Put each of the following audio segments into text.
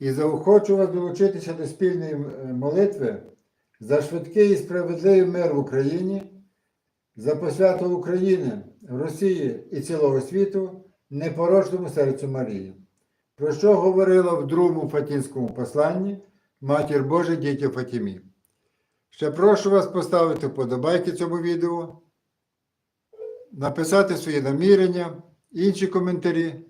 і заохочу вас долучитися до спільної е, молитви за швидкий і справедливий мир в Україні, за посвяту України, Росії і цілого світу, непорочному серцю Марії, про що говорила в другому Фатінському посланні Матір Божа дітям Фатімі. Ще прошу вас поставити вподобайки цьому відео, написати свої намірення, інші коментарі,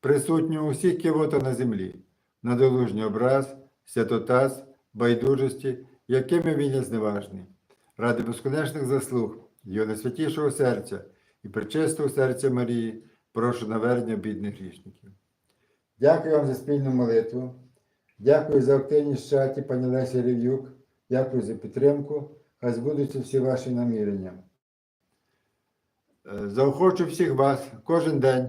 присутню у всіх кивота на землі, надолужній образ, святотаз, байдужості, якими він є зневажний, ради безконечних заслуг, його найсвятішого серця і причистого серця Марії, прошу навернення бідних грішників. Дякую вам за спільну молитву. Дякую за активність в чаті, пані Лесі Рев'юк. Дякую за підтримку. Хай збудуться всі ваші намірення. Е, Заохочу всіх вас кожен день